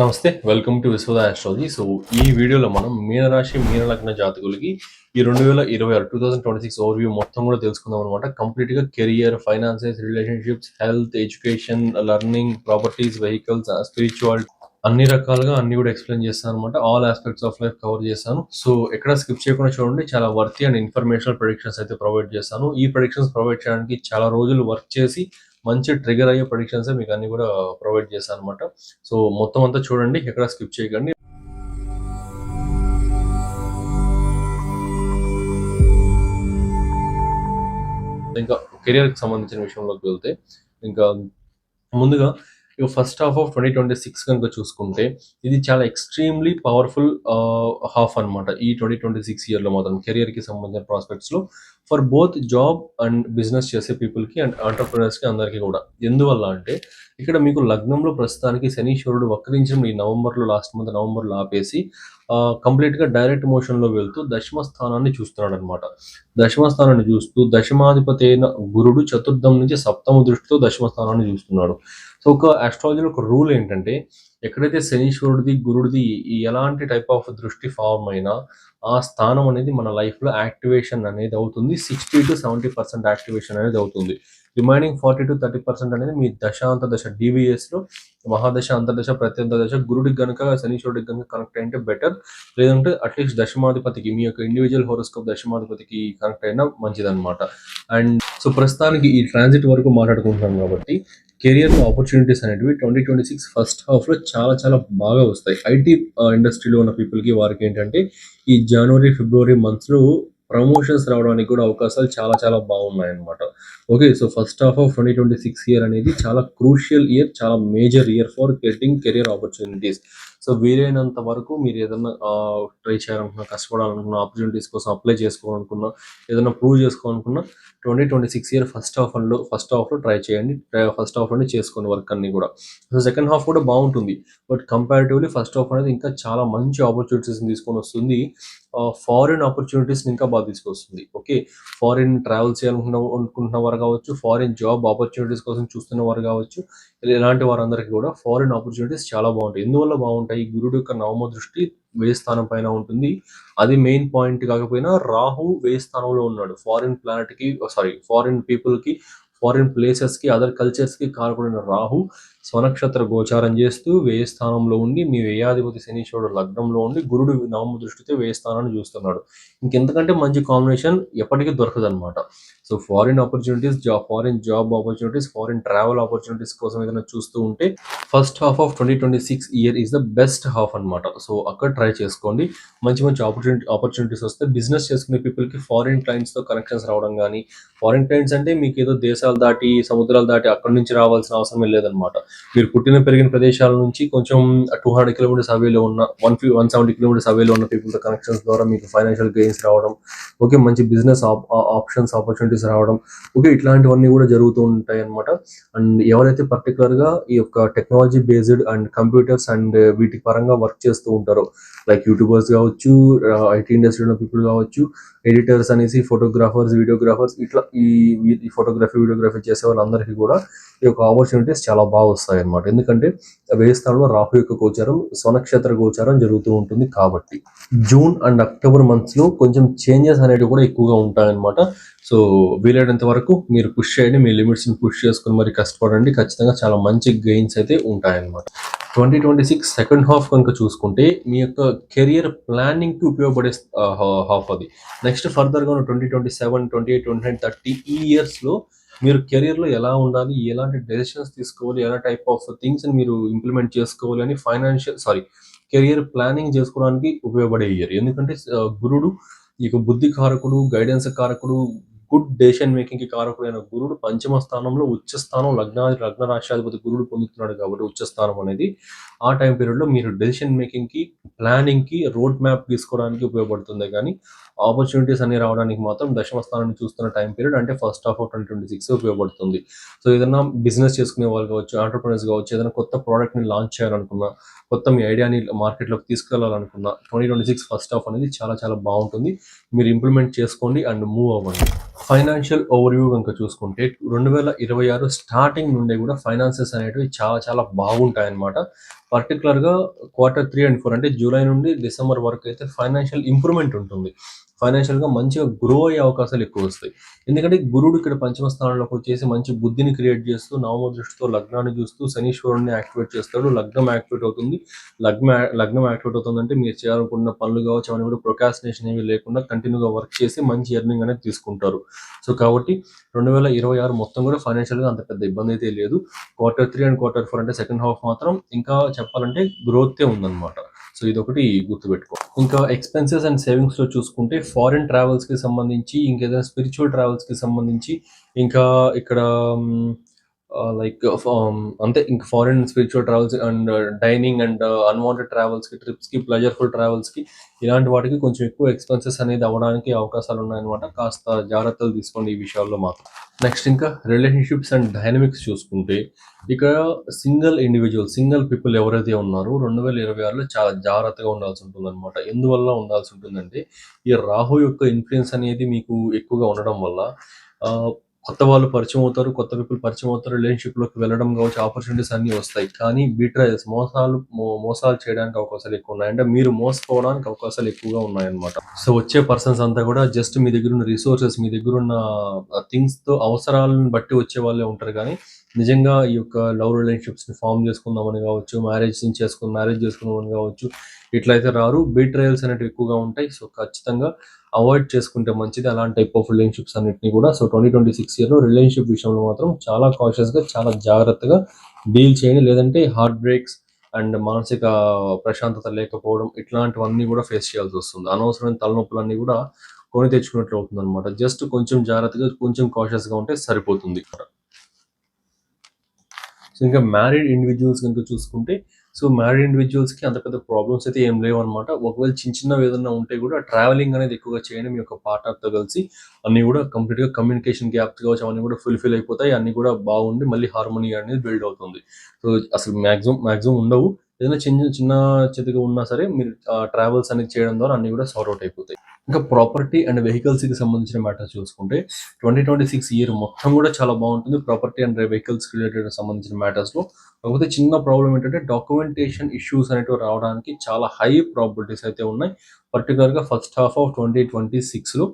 నమస్తే welcome to Vishwada astrology so ఈ వీడియోలో మనం మీనరాశి మీనలగ్న జాతకులకి ఈ రెండు వేల ఇరవై ఆరు two thousand twenty six overview మొత్తం కూడా తెలుసుకుందాం అనమాట కంప్లీట్గా career finances relationships health education learning properties vehicles spiritual అన్ని రకాలుగా అన్ని కూడా ఎక్స్ప్లెయిన్ చేస్తాను అనమాట all aspects of life cover చేస్తాను. సో ఎక్కడ స్కిప్ చేయకుండా చూడండి. చాలా వర్తి అండ్ ఇన్ఫర్మేషనల్ ప్రొడిక్షన్స్ అయితే ప్రొవైడ్ చేస్తాను. ఈ ప్రొడిక్షన్స్ ప్రొవైడ్ చేయడానికి చాలా రోజులు వర్క్ చేసి మంచి ట్రిగర్ అయ్యే ప్రొడిక్షన్స్ మీకు అన్ని కూడా ప్రొవైడ్ చేస్తాను అనమాట సో మొత్తం అంతా చూడండి ఎక్కడ స్కిప్ చేయకండి. ఇంకా కెరియర్కి సంబంధించిన విషయంలోకి వెళ్తే ఇంకా ముందుగా ఇక first half of twenty twenty six కనుక చూసుకుంటే ఇది చాలా ఎక్స్ట్రీమ్లీ పవర్ఫుల్ హాఫ్ అనమాట ఈ ట్వంటీ ట్వంటీ సిక్స్ ఇయర్లో మాత్రం కెరియర్కి సంబంధించిన ప్రాస్పెక్ట్స్లో for both job and business చేసే పీపుల్కి అండ్ ఆంటర్ప్రినర్స్కి అందరికీ కూడా. ఎందువల్ల అంటే ఇక్కడ మీకు లగ్నంలో ప్రస్తుతానికి శనీశ్వరుడు వక్రించడం ఈ నవంబర్లో లాస్ట్ మంత్ నవంబర్లో ఆపేసి కంప్లీట్గా డైరెక్ట్ మోషన్లో వెళ్తూ దశమ స్థానాన్ని చూస్తున్నాడు అనమాట దశమ స్థానాన్ని చూస్తూ దశమాధిపతి అయిన గురుడు చతుర్థం నుంచి సప్తమ దృష్టితో దశమ స్థానాన్ని చూస్తున్నాడు. సో ఒక ఆస్ట్రాలజీలో ఒక రూల్ ఏంటంటే ఎక్కడైతే శనీశ్వరుడిది గురుడిది ఎలాంటి టైప్ ఆఫ్ దృష్టి ఫామ్ అయినా ఆ స్థానం అనేది మన లైఫ్లో యాక్టివేషన్ అనేది అవుతుంది. Sixty to seventy percent activation అనేది అవుతుంది. Remaining forty to thirty percent అనేది మీ దశ అంతర్దశ లో మహాదశ అంతర్దశ ప్రత్యంతదశ గురుడికి గనుక శనీశ్వరుడికి గనుక కనెక్ట్ అయితే బెటర్ లేదంటే అట్లీస్ట్ దశమాధిపతికి మీ యొక్క ఇండివిజువల్ హోరోస్కోప్ దశమాధిపతికి కనెక్ట్ అయినా మంచిదన్నమాట. అండ్ సో ప్రస్తుతానికి ఈ ట్రాన్సిట్ వరకు మాట్లాడుకుంటున్నాం కాబట్టి కెరియర్ ఆపర్చునిటీస్ అనేటివి ట్వంటీ ట్వంటీ సిక్స్ ఫస్ట్ హాఫ్లో చాలా చాలా బాగా వస్తాయి. ఐటీ ఇండస్ట్రీలో ఉన్న పీపుల్కి వారికి ఏంటంటే ఈ జనవరి ఫిబ్రవరి మంత్స్లో ప్రమోషన్స్ రావడానికి కూడా అవకాశాలు చాలా చాలా బాగున్నాయి అన్నమాట okay so first half of twenty twenty six year అనేది చాలా క్రూషియల్ ఇయర్ చాలా major year for getting career opportunities. So వీలైనంత వరకు మీరు ఏదైనా ట్రై చేయాలనుకున్నా కష్టపడాలనుకున్నా ఆపర్చునిటీస్ కోసం అప్లై చేసుకోవాలనుకున్నా ఏదైనా prove చేసుకోవాలనుకున్నా twenty twenty six year first హాఫ్లో ఫస్ట్ హాఫ్లో ట్రై చేయండి. ఫస్ట్ హాఫ్లోనే చేసుకోండి వర్క్ అన్ని కూడా. సో సెకండ్ హాఫ్ కూడా బాగుంటుంది. బట్ కంపారిటివ్లీ ఫస్ట్ హాఫ్ అనేది ఇంకా చాలా మంచి ఆపర్చునిటీస్ తీసుకొని వస్తుంది. ఫారిన్ ఆపర్చునిటీస్ ఇంకా బాగా తీసుకొస్తుంది. ఓకే ఫారిన్ ట్రావెల్ చేయాలనుకున్న అనుకుంటున్న వారు కావచ్చు ఫారిన్ జాబ్ ఆపర్చునిటీస్ కోసం చూస్తున్న వారు కావచ్చు ఇలాంటి వారందరికీ కూడా ఫారిన్ ఆపర్చునిటీస్ చాలా బాగుంటాయి. ఎందువల్ల బాగుంటాయి? ఈ గురుడు యొక్క నవమ దృష్టి వేయస్థానం పైన ఉంటుంది. అది మెయిన్ పాయింట్ కాకపోయినా రాహు వేయస్థానంలో ఉన్నాడు. ఫారిన్ ప్లానెట్కి సారీ ఫారిన్ పీపుల్కి ఫారిన్ ప్లేసెస్కి అదర్ కల్చర్స్కి కారకుడైన రాహు స్వనక్షత్ర గోచారం చేస్తూ వ్యయ స్థానంలో ఉండి మీ వ్యయాధిపతి శనీశ్వరుడు లగ్నంలో ఉండి గురుడు నవమ దృష్టితో వేయ స్థానాన్ని చూస్తున్నాడు. ఇంకెంతకంటే మంచి కాంబినేషన్ ఎప్పటికీ దొరకదనమాట so foreign opportunities job foreign job opportunities foreign travel opportunities కోసం ఏదైనా చూస్తూ ఉంటే first half of twenty twenty six year is the best half అనమాట సో అక్కడ ట్రై చేసుకోండి. మంచి మంచి ఆపర్చునిటీ ఆపర్చునిటీస్ వస్తే బిజినెస్ చేసుకునే పీపుల్కి ఫారిన్ క్లయింట్స్తో కనెక్షన్స్ రావడం కానీ ఫారిన్ క్లయింట్స్ అంటే మీకు ఏదో దేశాలు దాటి సముద్రాలు దాటి అక్కడి నుంచి రావాల్సిన అవసరం లేదనమాట మీరు పుట్టిన పెరిగిన ప్రదేశాల నుంచి కొంచెం టూ హండ్రెడ్ కిలోమీటర్స్ అవేలో ఉన్న వన్ ఫీ వన్ సెవెంటీ కిలోమీటర్స్ అవేలో ఉన్న పీపుల్తో కనెక్షన్స్ ద్వారా మీకు ఫైనాన్షియల్ గెయిన్స్ రావడం ఓకే మంచి బిజినెస్ ఆప్షన్స్ ఆపర్చునిటీస్ రావడం ఓకే ఇట్లాంటివన్నీ కూడా జరుగుతూ ఉంటాయి అనమాట అండ్ ఎవరైతే పర్టికులర్గా ఈ యొక్క technology based and computers and వీటి పరంగా వర్క్ చేస్తూ ఉంటారో లైక్ యూట్యూబర్స్ కావచ్చు ఐటీ ఇండస్ట్రీలో పీపుల్ కావచ్చు ఎడిటర్స్ అనేసి ఫోటోగ్రాఫర్స్ వీడియోగ్రాఫర్స్ ఇట్లా ఈ ఫోటోగ్రఫీ వీడియోగ్రఫీ చేసే వాళ్ళందరికీ కూడా ఈ యొక్క ఆపర్చునిటీస్ చాలా బాగా వస్తాయి అనమాట ఎందుకంటే వేయిస్థానంలో రాహు యొక్క గోచారం స్వనక్షత్ర గోచారం జరుగుతూ ఉంటుంది కాబట్టి. జూన్ అండ్ అక్టోబర్ మంత్స్లో కొంచెం చేంజెస్ అనేవి కూడా ఎక్కువగా ఉంటాయన్నమాట. సో వీలైనంత వరకు మీరు పుష్ చేయండి. మీ లిమిట్స్ని పుష్ చేసుకుని మరి కష్టపడండి. ఖచ్చితంగా చాలా మంచి గెయిన్స్ అయితే ఉంటాయన్నమాట. Twenty twenty six second half కనుక చూసుకుంటే మీ యొక్క కెరియర్ ప్లానింగ్కి ఉపయోగపడే హాఫ్ అది. నెక్స్ట్ ఫర్దర్గా twenty twenty seven twenty eight twenty nine thirty ఈ ఇయర్స్లో మీరు కెరియర్లో ఎలా ఉండాలి ఎలాంటి డెసిషన్స్ తీసుకోవాలి ఎలా టైప్ ఆఫ్ థింగ్స్ మీరు ఇంప్లిమెంట్ చేసుకోవాలి అని ఫైనాన్షియల్ సారీ కెరియర్ ప్లానింగ్ చేసుకోవడానికి ఉపయోగపడే ఇయర్. ఎందుకంటే గురుడు ఈ యొక్క బుద్ధి కారకుడు గైడెన్స్ కారకుడు గుడ్ డెసిషన్ మేకింగ్కి కారకుడైన గురుడు పంచమ స్థానంలో ఉచ్చ స్థానం లగ్న లగ్న రాష్ట్రాధిపతి గురుడు పొందుతున్నాడు కాబట్టి ఉచ్చ స్థానం అనేది. ఆ టైం పీరియడ్లో మీరు డెసిషన్ మేకింగ్కి ప్లానింగ్కి రోడ్ మ్యాప్ తీసుకోవడానికి ఉపయోగపడుతుంది కానీ ఆపర్చునిటీస్ అన్ని రావడానికి మాత్రం దశమ స్థానాన్ని చూస్తున్న టైం పీరియడ్ అంటే first half of twenty twenty six ఉపయోగపడుతుంది. సో ఏదైనా బిజినెస్ చేసుకునే వాళ్ళు కావచ్చు ఆంటర్ప్రినర్స్ కావచ్చు ఏదైనా కొత్త ప్రోడక్ట్ని లాంచ్ చేయాలనుకున్నా కొత్త మీ ఐడియాని మార్కెట్లోకి తీసుకెళ్ళాలనుకున్నా twenty twenty six first half అనేది చాలా చాలా బాగుంటుంది. మీరు ఇంప్లిమెంట్ చేసుకోండి అండ్ మూవ్ అవ్వండి. ఫైనాన్షియల్ ఓవర్వ్యూ కనుక చూసుకుంటే రెండు వేల ఇరవై ఆరు స్టార్టింగ్ నుండి కూడా ఫైనాన్సెస్ అనేటివి చాలా చాలా బాగుంటాయి అన్నమాట పర్టికులర్గా క్వార్టర్ త్రీ అండ్ ఫోర్ అంటే జూలై నుండి డిసెంబర్ వరకు అయితే ఫైనాన్షియల్ ఇంప్రూవ్మెంట్ ఉంటుంది. ఫైనాన్షియల్గా మంచిగా గ్రో అయ్యే అవకాశాలు ఎక్కువ వస్తాయి. ఎందుకంటే గురుడు ఇక్కడ పంచమ స్థానంలోకి వచ్చేసి మంచి బుద్ధిని క్రియేట్ చేస్తూ నవమ దృష్టితో లగ్నాన్ని చూస్తూ శనీశ్వరుడిని యాక్టివేట్ చేస్తాడు. లగ్నం యాక్టివేట్ అవుతుంది. లగ్న లగ్నం యాక్టివేట్ అవుతుందంటే మీరు చేయాలనుకున్న పనులు కావచ్చు అవన్నీ కూడా ప్రొకాసినేషన్ ఏమీ లేకుండా కంటిన్యూగా వర్క్ చేసి మంచి ఎర్నింగ్ అనేది తీసుకుంటారు. సో కాబట్టి రెండు వేల ఇరవై ఆరు మొత్తం కూడా ఫైనాన్షియల్గా అంత పెద్ద ఇబ్బంది అయితే లేదు. Quarter three and quarter four అంటే సెకండ్ హాఫ్ మాత్రం ఇంకా చెప్పాలంటే గ్రోతే ఉందన్నమాట. సో ఇది ఒకటి గుర్తుపెట్టుకో. ఇంకా ఎక్స్పెన్సెస్ అండ్ సేవింగ్స్లో చూసుకుంటే ఫారిన్ ట్రావెల్స్కి సంబంధించి ఇంకేదైనా స్పిరిచువల్ ట్రావెల్స్కి సంబంధించి ఇంకా ఇక్కడ లైక్ అంతే ఇంకా foreign spiritual travels and dining and unwanted ట్రావెల్స్కి ట్రిప్స్కి ప్లెజర్ఫుల్ ట్రావెల్స్కి ఇలాంటి వాటికి కొంచెం ఎక్కువ ఎక్స్పెన్సెస్ అనేది అవ్వడానికి అవకాశాలు ఉన్నాయన్నమాట. కాస్త జాగ్రత్తలు తీసుకోండి ఈ విషయాల్లో మాత్రం. నెక్స్ట్ ఇంకా రిలేషన్షిప్స్ అండ్ డైనమిక్స్ చూసుకుంటే ఇక్కడ సింగిల్ ఇండివిజువల్ సింగిల్ పీపుల్ ఎవరైతే ఉన్నారో రెండు వేల ఇరవై ఆరులో చాలా జాగ్రత్తగా ఉండాల్సి ఉంటుంది అనమాట ఎందువల్ల ఉండాల్సి ఉంటుందంటే ఈ రాహు యొక్క ఇన్ఫ్లుయెన్స్ అనేది మీకు ఎక్కువగా ఉండడం వల్ల కొత్త వాళ్ళు పరిచయం అవుతారు కొత్త పీపుల్ పరిచయం అవుతారు రిలేషన్షిప్లోకి వెళ్ళడం కావచ్చు ఆపర్చునిటీస్ అన్ని వస్తాయి. కానీ బీట్రయల్స్ మోసాలు మోసాలు చేయడానికి అవకాశాలు ఎక్కువ ఉన్నాయి. అంటే మీరు మోసపోవడానికి అవకాశాలు ఎక్కువగా ఉన్నాయన్నమాట. సో వచ్చే పర్సన్స్ అంతా కూడా జస్ట్ మీ దగ్గర ఉన్న రిసోర్సెస్ మీ దగ్గర ఉన్న థింగ్స్తో అవసరాలను బట్టి వచ్చే వాళ్ళే ఉంటారు. కానీ నిజంగా ఈ యొక్క లవ్ రిలేషన్షిప్స్ని ఫామ్ చేసుకుందామని కావచ్చు మ్యారేజ్ చేసుకుని మ్యారేజ్ చేసుకుందామని కావచ్చు ఇట్లయితే రారు. బీట్రయల్స్ అనేవి ఎక్కువగా ఉంటాయి. సో ఖచ్చితంగా అవాయిడ్ చేసుకుంటే మంచిది. అలాంటి టైప్ ఆఫ్ రిలేషన్షిప్స్ అన్నింటినీ కూడా. సో ట్వంటీ ట్వంటీ సిక్స్ ఇయర్లో రిలేషన్షిప్ విషయంలో మాత్రం చాలా కాషియస్గా చాలా జాగ్రత్తగా డీల్ చేయండి. లేదంటే హార్ట్ బ్రేక్స్ అండ్ మానసిక ప్రశాంతత లేకపోవడం ఇట్లాంటివన్నీ కూడా ఫేస్ చేయాల్సి వస్తుంది. అనవసరమైన తలనొప్పులన్నీ కూడా కొని తెచ్చుకున్నట్లు అవుతుంది అనమాట జస్ట్ కొంచెం జాగ్రత్తగా కొంచెం కాషియస్గా ఉంటే సరిపోతుంది. సో ఇంకా మ్యారీడ్ ఇండివిజువల్స్ కనుక చూసుకుంటే సో మ్యారీడ్ ఇండివిజువల్స్కి అంత పెద్ద ప్రాబ్లమ్స్ అయితే ఏం లేవు అనమాట ఒకవేళ చిన్న చిన్నవి ఏదైనా ఉంటే కూడా ట్రావెలింగ్ అనేది ఎక్కువగా చేయండి. మీ యొక్క పార్ట్నర్తో కలిసి అన్ని కూడా కంప్లీట్గా కమ్యూనికేషన్ గ్యాప్స్ కావచ్చు అవన్నీ కూడా ఫుల్ఫిల్ అయిపోతాయి. అన్ని కూడా బాగుండి మళ్ళీ హార్మోనీ అనేది బిల్డ్ అవుతుంది. సో అసలు మాక్సిమం మాక్సిమం ఉండవు. ఏదైనా చిన్న చిన్న చేతిగా ఉన్నా సరే మీరు ట్రావెల్స్ అనేది చేయడం ద్వారా అన్ని కూడా సార్ట్ అవుట్ అయిపోతాయి. ఇంకా ప్రాపర్టీ అండ్ వెహికల్స్కి సంబంధించిన మ్యాటర్ చూసుకుంటే ట్వంటీ ట్వంటీ సిక్స్ ఇయర్ మొత్తం కూడా చాలా బాగుంటుంది. ప్రాపర్టీ అండ్ వెహికల్స్ రిలేటెడ్ సంబంధించిన మ్యాటర్స్లో. కాకపోతే చిన్న ప్రాబ్లం ఏంటంటే డాక్యుమెంటేషన్ ఇష్యూస్ అనేటివి రావడానికి చాలా హై ప్రాబిలిటీస్ అయితే ఉన్నాయి. పర్టికులర్గా first half of twenty twenty సిక్స్లో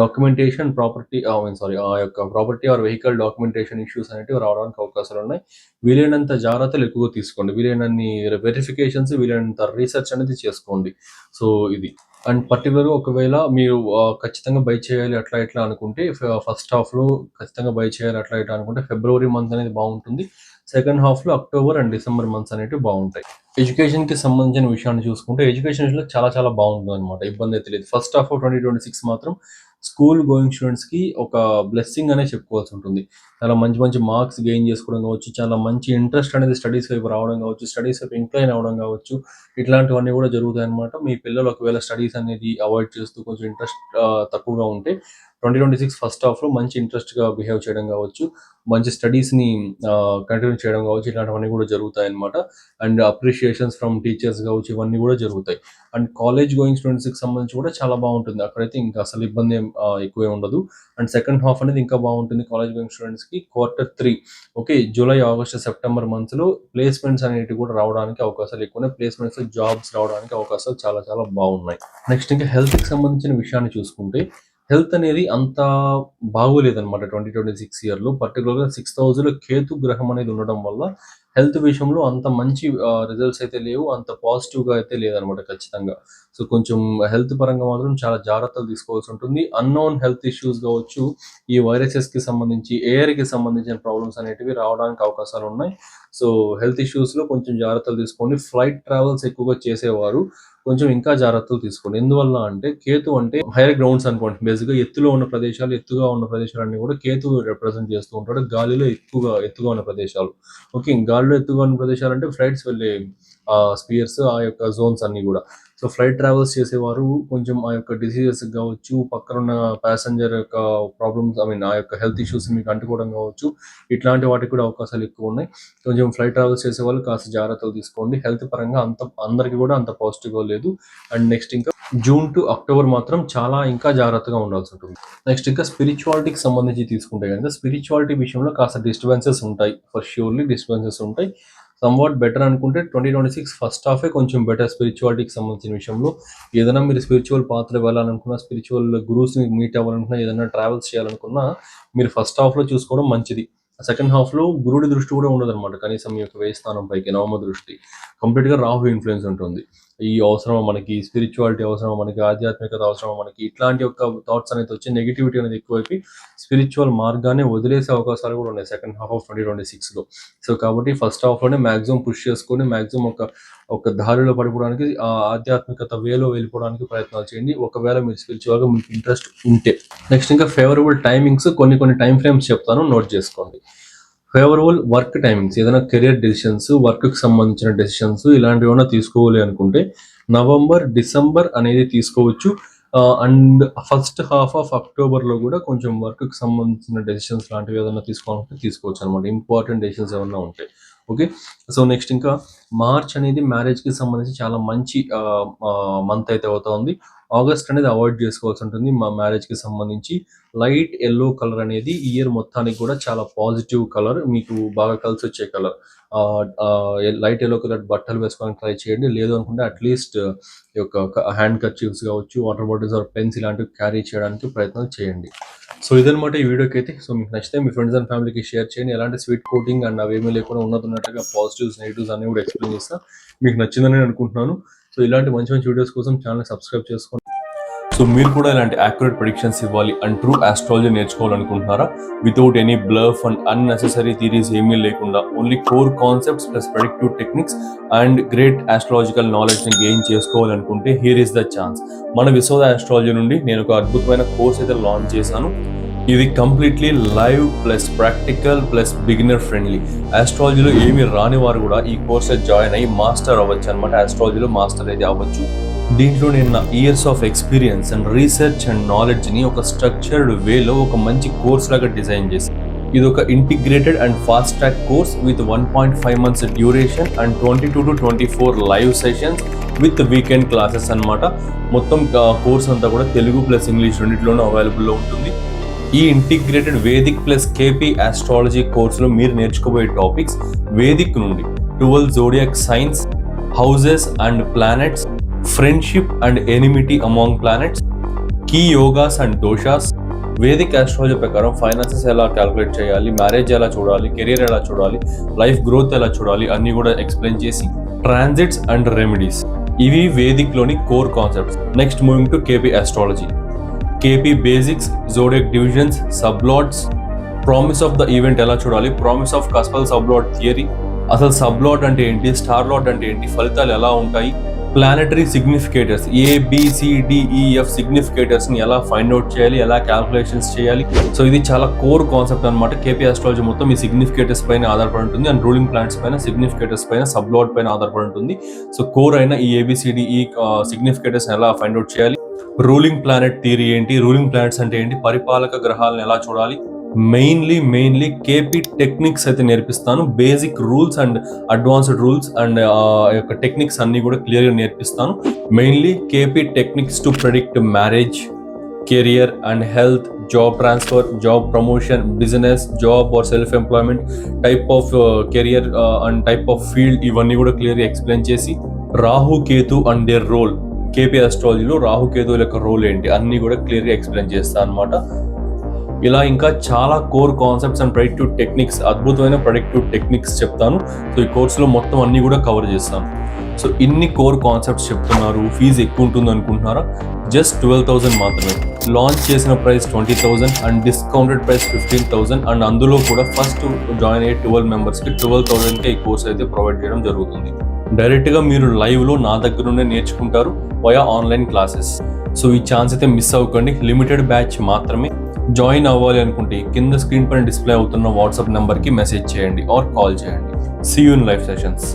డాక్యుమెంటేషన్ ప్రాపర్టీ సారీ ఆ యొక్క property or vehicle documentation issues అనేటివి రావడానికి అవకాశాలు ఉన్నాయి. వీలైనంత జాగ్రత్తలు ఎక్కువగా తీసుకోండి. వీలైనన్ని వెరిఫికేషన్స్ వీలైనంత రీసెర్చ్ అనేది చేసుకోండి. సో ఇది. అండ్ పర్టికులర్ ఒకవేళ మీరు ఖచ్చితంగా బై చేయాలి అట్లా ఇట్లా అనుకుంటే ఫస్ట్ హాఫ్లో ఖచ్చితంగా బై చేయాలి అట్లా ఇట్లా అనుకుంటే ఫిబ్రవరి మంత్ అనేది బాగుంటుంది. సెకండ్ హాఫ్లో అక్టోబర్ అండ్ డిసెంబర్ మంత్స్ అనేవి బాగుంటాయి. ఎడ్యుకేషన్కి సంబంధించిన విషయాన్ని చూసుకుంటే ఎడ్యుకేషన్లో చాలా చాలా బాగుంటుంది అనమాట ఇబ్బంది అయితే లేదు. First half twenty twenty six మాత్రం స్కూల్ గోయింగ్ స్టూడెంట్స్కి ఒక బ్లెస్సింగ్ అనే చెప్పుకోవాల్సి ఉంటుంది. చాలా మంచి మంచి మార్క్స్ గెయిన్ చేసుకోవడం కావచ్చు చాలా మంచి ఇంట్రెస్ట్ అనేది స్టడీస్ వైపు రావడం కావచ్చు స్టడీస్ వైపు ఇంక్లైన్ అవ్వడం కావచ్చు ఇట్లాంటివన్నీ కూడా జరుగుతాయి అనమాట మీ పిల్లలు ఒకవేళ స్టడీస్ అనేది అవాయిడ్ చేస్తూ కొంచెం ఇంట్రెస్ట్ తక్కువగా ఉంటే ట్వంటీ ట్వంటీ సిక్స్ ఫస్ట్ హాఫ్లో మంచి ఇంట్రెస్ట్గా బిహేవ్ చేయడం కావచ్చు మంచి స్టడీస్ని కంటిన్యూ చేయడం కావచ్చు ఇలాంటివన్నీ కూడా జరుగుతాయి అనమాట అండ్ అప్రిషియేషన్స్ ఫ్రమ్ టీచర్స్ కావచ్చు ఇవన్నీ కూడా జరుగుతాయి. అండ్ కాలేజ్ గోయింగ్ స్టూడెంట్స్కి సంబంధించి కూడా చాలా బాగుంటుంది. అక్కడైతే ఇంకా అసలు ఇబ్బంది ఎక్కువే ఉండదు. అండ్ సెకండ్ హాఫ్ అనేది ఇంకా బాగుంటుంది కాలేజ్ గోయింగ్ స్టూడెంట్స్కి. Quarter three okay July August September మంత్స్లో ప్లేస్మెంట్స్ అనేవి కూడా రావడానికి అవకాశాలు ఎక్కువ ఉన్నాయి ప్లేస్మెంట్స్ జాబ్స్ రావడానికి అవకాశాలు చాలా చాలా బాగున్నాయి. నెక్స్ట్ ఇంకా హెల్త్కి సంబంధించిన విషయాన్ని చూసుకుంటే హెల్త్ అనేది అంత బాగోలేదనమాట ట్వంటీ ట్వంటీ సిక్స్ ఇయర్లో పర్టికులర్ సిక్స్ థౌజండ్లో కేతు గ్రహం అనేది ఉండడం వల్ల హెల్త్ విషయంలో అంత మంచి రిజల్ట్స్ అయితే లేవు. అంత పాజిటివ్గా అయితే లేదనమాట ఖచ్చితంగా. సో కొంచెం హెల్త్ పరంగా మాత్రం చాలా జాగ్రత్తలు తీసుకోవాల్సి ఉంటుంది. అన్నోన్ హెల్త్ ఇష్యూస్ కావచ్చు ఈ వైరసెస్కి సంబంధించి ఎయిర్కి సంబంధించిన ప్రాబ్లమ్స్ అనేటివి రావడానికి అవకాశాలు ఉన్నాయి సో హెల్త్ ఇష్యూస్లో కొంచెం జాగ్రత్తలు తీసుకోండి. ఫ్లైట్ ట్రావెల్స్ ఎక్కువగా చేసేవారు. కొంచెం ఇంకా జాగ్రత్తలు తీసుకోండి. ఎందువల్ల అంటే కేతు అంటే హైయర్ గ్రౌండ్స్ అనుకోండి. బేసిక్గా ఎత్తులో ఉన్న ప్రదేశాలు ఎత్తుగా ఉన్న ప్రదేశాలన్నీ కూడా కేతు రిప్రజెంట్ చేస్తూ ఉంటాడు. గాలిలో ఎక్కువగా ఎత్తుగా ఉన్న ప్రదేశాలు. ఓకే గాలిలో ఎత్తుగా ఉన్న ప్రదేశాలు అంటే ఫ్లైట్స్ వెళ్ళే స్పియర్స్ ఆ యొక్క జోన్స్ అన్ని కూడా. సో ఫ్లైట్ ట్రావెల్స్ చేసేవారు. కొంచెం ఆ యొక్క డిసీజెస్ కావచ్చు పక్కన ఉన్న ప్యాసింజర్ యొక్క ప్రాబ్లమ్స్ ఐ మీన్ ఆ యొక్క హెల్త్ ఇష్యూస్ మీకు అంటుకోవడం కావచ్చు ఇట్లాంటి వాటికి కూడా అవకాశాలు ఎక్కువ ఉన్నాయి. కొంచెం ఫ్లైట్ ట్రావెల్స్ చేసేవాళ్ళు కాస్త జాగ్రత్తలు తీసుకోండి. హెల్త్ పరంగా అంత అందరికి కూడా అంత పాజిటివ్గా లేదు. అండ్ నెక్స్ట్ ఇంకా జూన్ టు అక్టోబర్ మాత్రం చాలా ఇంకా జాగ్రత్తగా ఉండాల్సి ఉంటుంది. నెక్స్ట్ ఇంకా స్పిరిచువాలిటీకి సంబంధించి తీసుకుంటే కనుక స్పిరిచువాలిటీ విషయంలో కాస్త డిస్టర్బెన్సెస్ ఉంటాయి. ఫర్ ష్యూర్లీ డిస్టర్బెన్సెస్ ఉంటాయి. సమ్వాట్ బెటర్ అనుకుంటే ట్వంటీ ట్వంటీ సిక్స్ ఫస్ట్ హాఫే కొంచెం బెటర్ స్పిరిచువాలిటీకి సంబంధించిన విషయంలో. ఏదైనా మీరు స్పిరిచువల్ పాత్ర వెళ్ళాలనుకున్నా స్పిరిచువల్ గురూస్ని మీట్ అవ్వాలనుకున్నా ఏదైనా ట్రావెల్స్ చేయాలనుకున్నా మీరు ఫస్ట్ హాఫ్లో చూసుకోవడం మంచిది. సెకండ్ హాఫ్లో గురుడి దృష్టి కూడా ఉండదు అనమాట కనీసం మీ యొక్క వేయి స్థానం పైకి నవమ దృష్టి. కంప్లీట్గా రాహు ఇన్ఫ్లుయెన్స్ ఉంటుంది. ఈ అవసరమా మనకి? స్పిరిచువాలిటీ అవసరం మనకి? ఆధ్యాత్మికత అవసరమా మనకి? ఇట్లాంటి యొక్క థాట్స్ అనేది వచ్చి నెగిటివిటీ అనేది ఎక్కువైపోయి స్పిరిచువల్ మార్గాన్ని వదిలేసే అవకాశాలు కూడా ఉన్నాయి second half of twenty twenty సిక్స్లో సో కాబట్టి ఫస్ట్ హాఫ్లోనే మ్యాక్సిమం పుష్ చేసుకొని మ్యాక్సిమం ఒక ఒక దారిలో పడిపోవడానికి ఆ ఆధ్యాత్మికత వేలో వెళ్ళిపోవడానికి ప్రయత్నాలు చేయండి. ఒకవేళ మీరు స్పిరిచువల్గా మీకు ఇంట్రెస్ట్ ఉంటే. నెక్స్ట్ ఇంకా ఫేవరబుల్ టైమింగ్స్ కొన్ని కొన్ని టైం ఫ్రేమ్స్ చెప్తాను. నోట్ చేసుకోండి. ఫేవరబుల్ వర్క్ టైమింగ్స్ ఏదైనా కెరియర్ డెసిషన్స్ వర్క్కి సంబంధించిన డెసిషన్స్ ఇలాంటివి ఏమైనా తీసుకోవాలి అనుకుంటే నవంబర్ డిసెంబర్ అనేది తీసుకోవచ్చు. అండ్ ఫస్ట్ హాఫ్ ఆఫ్ అక్టోబర్లో కూడా కొంచెం వర్క్కి సంబంధించిన డెసిషన్స్ లాంటివి ఏదైనా తీసుకోవాలంటే తీసుకోవచ్చు అనమాట ఇంపార్టెంట్ డెసిషన్స్ ఏమైనా ఉంటాయి ఓకే సో నెక్స్ట్ ఇంకా మార్చ్ అనేది మ్యారేజ్కి సంబంధించి చాలా మంచి మంత్ అయితే అవుతుంది. ఆగస్ట్ అనేది అవాయిడ్ చేసుకోవాల్సి ఉంటుంది. మా మ్యారేజ్కి సంబంధించి లైట్ ఎల్లో కలర్ అనేది ఇయర్ మొత్తానికి కూడా చాలా పాజిటివ్ కలర్ మీకు బాగా కలిసి వచ్చే కలర్ లైట్ ఎల్లో కలర్ బట్టలు వేసుకోవడానికి ట్రై చేయండి. లేదు అనుకుంటే అట్లీస్ట్ ఈ యొక్క హ్యాండ్ కర్చీవ్స్ కావచ్చు వాటర్ బాటిల్స్ ఆర్ పెన్స్ ఇలాంటివి క్యారీ చేయడానికి ప్రయత్నం చేయండి. సో ఇదనమాట ఈ వీడియోకి అయితే. సో మీకు నచ్చితే మీ ఫ్రెండ్స్ అండ్ ఫ్యామిలీకి షేర్ చేయండి. ఎలాంటి స్వీట్ కోటింగ్ అండ్ అవేమీ లేకుండా ఉన్నట్టున్నట్టుగా పాజిటివ్స్ నెగిటివ్స్ అన్ని కూడా ఎక్స్ప్లెయిన్ చేస్తాను మీకు నచ్చిందని అనుకుంటున్నాను. సో ఇలాంటి మంచి మంచి వీడియోస్ కోసం ఛానల్ సబ్స్క్రైబ్ చేసుకోండి. సో మీరు కూడా ఇలాంటి యాక్యురేట్ ప్రిడిక్షన్స్ ఇవ్వాలి and true astrology నేర్చుకోవాలనుకుంటున్నారా? Without any bluff and unnecessary theories ఏమీ లేకుండా only core concepts plus predictive techniques and great astrological నాలెడ్జ్ని గెయిన్ చేసుకోవాలనుకుంటే హియర్ ఇస్ ద ఛాన్స్ మన విశ్వద ఆస్ట్రాలజీ నుండి నేను ఒక అద్భుతమైన కోర్స్ అయితే లాంచ్ చేశాను. ఇది completely live plus practical plus beginner friendly ఆస్ట్రాలజీలో ఏమి రాని వారు కూడా ఈ కోర్స్ జాయిన్ అయ్యి మాస్టర్ అవ్వచ్చు అనమాట ఆస్ట్రాలజీలో మాస్టర్ అయితే అవ్వచ్చు. దీంట్లో నేను నా years of experience and research and నాలెడ్జ్ని ఒక స్ట్రక్చర్డ్ వేలో ఒక మంచి కోర్స్ లాగా డిజైన్ చేసి ఇది ఒక integrated and fast track course with one point five months duration and twenty two to twenty four live sessions with weekend classes అన్నమాట. మొత్తం కోర్స్ అంతా కూడా తెలుగు ప్లస్ ఇంగ్లీష్ రెండింటిలోనూ అవైలబుల్లో ఉంటుంది. ఈ integrated Vedic plus KP astrology కోర్సులో మీరు నేర్చుకోబోయే టాపిక్స్ వేదిక్ నుండి. Twelve zodiac signs houses and planets friendship and enmity among planets key yogas and doshas. Vedic astrology ప్రకారం ఫైనాన్సెస్ ఎలా క్యాలిక్యులేట్ చేయాలి మ్యారేజ్ ఎలా చూడాలి కెరీర్ ఎలా చూడాలి లైఫ్ గ్రోత్ ఎలా చూడాలి అన్ని కూడా ఎక్స్ప్లెయిన్ చేసి ట్రాన్సిట్స్ అండ్ రెమెడీస్. ఇవి వేదిక్లోని core concepts. Next moving to KP astrology. KP basics zodiac divisions sublords promise of the event ఎలా చూడాలి? Promise of cuspal sublord theory అసలు సబ్లాట్ అంటే ఏంటి? స్టార్ లాట్ అంటే ఏంటి? ఫలితాలు ఎలా ఉంటాయి? Planetary significators A B C D E F సిగ్నిఫికేటర్స్ని సిగ్నిఫికేటర్స్ని ఎలా ఫైండ్ అవుట్ చేయాలి? ఎలా క్యాల్కులేషన్స్ చేయాలి? సో ఇది చాలా కోర్ కాన్సెప్ట్ అనమాట కేపీ ఆస్ట్రాలజీ మొత్తం ఈ సిగ్నిఫికేటర్స్ పైన ఆధారపడి ఉంటుంది. అండ్ రూలింగ్ ప్లాంట్స్ పైన సిగ్నిఫికేటర్స్ పైన సబ్లాట్ పైన ఆధారపడి ఉంటుంది. సో కోర్ అయిన ఈ A B C D E significators e, uh, ఎలా ఫైండ్ అవుట్ చేయాలి? రూలింగ్ ప్లానెట్ థియరీ ఏంటి? రూలింగ్ ప్లానెట్స్ అంటే ఏంటి? పరిపాలక గ్రహాలను ఎలా చూడాలి? మెయిన్లీ మెయిన్లీ కేపీ టెక్నిక్స్ అయితే నేర్పిస్తాను. Basic rules and advanced rules and యొక్క టెక్నిక్స్ అన్ని కూడా క్లియర్గా నేర్పిస్తాను. Mainly KP techniques to predict marriage career and health job transfer job promotion business job or self employment type of career and type of field ఇవన్నీ కూడా క్లియర్గా explain చేసి Rahu Ketu and their role KP అస్ట్రాలజీలో రాహుకేతువుల యొక్క role ఏంటి? అన్నీ కూడా క్లియర్గా ఎక్స్ప్లెయిన్ చేస్తాను అనమాట ఇలా ఇంకా చాలా core concepts and productive techniques అద్భుతమైన ప్రొడక్టివ్ టెక్నిక్స్ చెప్తాను. సో ఈ కోర్సులో మొత్తం అన్ని కూడా కవర్ చేస్తాను. సో ఇన్ని కోర్ కాన్సెప్ట్స్ చెప్తున్నారు. ఫీజు ఎక్కువ ఉంటుంది అనుకుంటున్నారా? జస్ట్ ట్వెల్వ్ థౌసండ్ మాత్రమే. లాంచ్ చేసిన price twenty thousand and discounted price fifteen thousand and అందులో కూడా ఫస్ట్ జాయిన్ అయ్యే ట్వెల్వ్ మెంబర్స్కి ట్వెల్వ్ థౌసండ్కే ఈ కోర్స్ అయితే ప్రొవైడ్ చేయడం జరుగుతుంది. డైరెక్ట్గా మీరు లైవ్లో నా దగ్గర నుండే నేర్చుకుంటారు వయా ఆన్లైన్ క్లాసెస్. సో ఈ ఛాన్స్ అయితే మిస్ అవ్వకండి. లిమిటెడ్ బ్యాచ్ మాత్రమే. జాయిన్ అవ్వాలి అనుకుంటే కింద స్క్రీన్ పైన డిస్ప్లే అవుతున్న వాట్సాప్ నెంబర్కి మెసేజ్ చేయండి ఆర్ కాల్ చేయండి. See you in life sessions